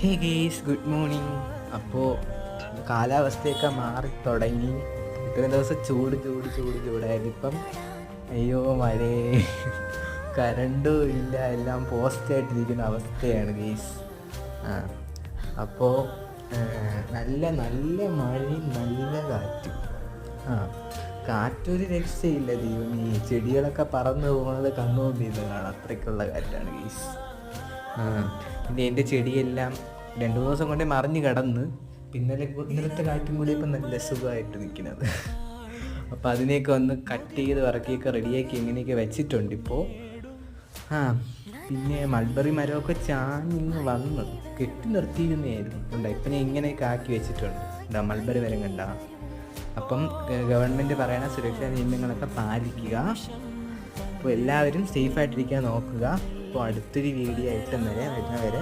ഹേ guys good morning അപ്പോൾ കാലാവസ്ഥയൊക്കെ മാറി തുടങ്ങി. ഇത്രയും ദിവസം ചൂട് ചൂട് ചൂട് ചൂടായിരുന്നു. ഇപ്പം അയ്യോ മഴേ. കരണ്ടും ഇല്ല എല്ലാം പോസ്റ്റായിട്ടിരിക്കുന്ന അവസ്ഥയാണ് ഗേസ് ആ അപ്പോൾ നല്ല നല്ല മഴയും നല്ല കാറ്റും. ആ കാറ്റൊരു രക്ഷയില്ല ദൈവം ഈ ചെടികളൊക്കെ പറന്നു പോകുന്നത് കണ്ണുകൊണ്ടിരുന്നതാണ് അത്രയ്ക്കുള്ള കാറ്റാണ് ഗീസ് പിന്നെ എന്റെ ചെടിയെല്ലാം രണ്ടു ദിവസം കൊണ്ടേ മറിഞ്ഞ് കിടന്ന് പിന്നലെ ഇന്നലത്തെ കാറ്റും കൂടി ഇപ്പം നല്ല സുഖമായിട്ട് നിൽക്കുന്നത്. അപ്പോൾ അതിനെയൊക്കെ ഒന്ന് കട്ട് ചെയ്ത് വറക്കിയൊക്കെ റെഡിയാക്കി ഇങ്ങനെയൊക്കെ വെച്ചിട്ടുണ്ട് ഇപ്പോൾ ആ പിന്നെ മൾബറി മരമൊക്കെ ചാഞ്ഞിങ്ങ് വന്ന്. കെട്ടി നിർത്തിയിരുന്നതായിരുന്നു. ഉണ്ടോ ഇപ്പം ഞാൻ ഇങ്ങനെയൊക്കെ ആക്കി വെച്ചിട്ടുണ്ട്. എന്താ മൾബറി മരം കണ്ട? അപ്പം ഗവൺമെന്റ് പറയണ സുരക്ഷാ നിയമങ്ങളൊക്കെ പാലിക്കുക. അപ്പോൾ എല്ലാവരും സേഫായിട്ടിരിക്കാൻ നോക്കുക. അപ്പോൾ അടുത്തൊരു വീഡിയോ ആയിട്ട് വരെ. വരുന്നവരെ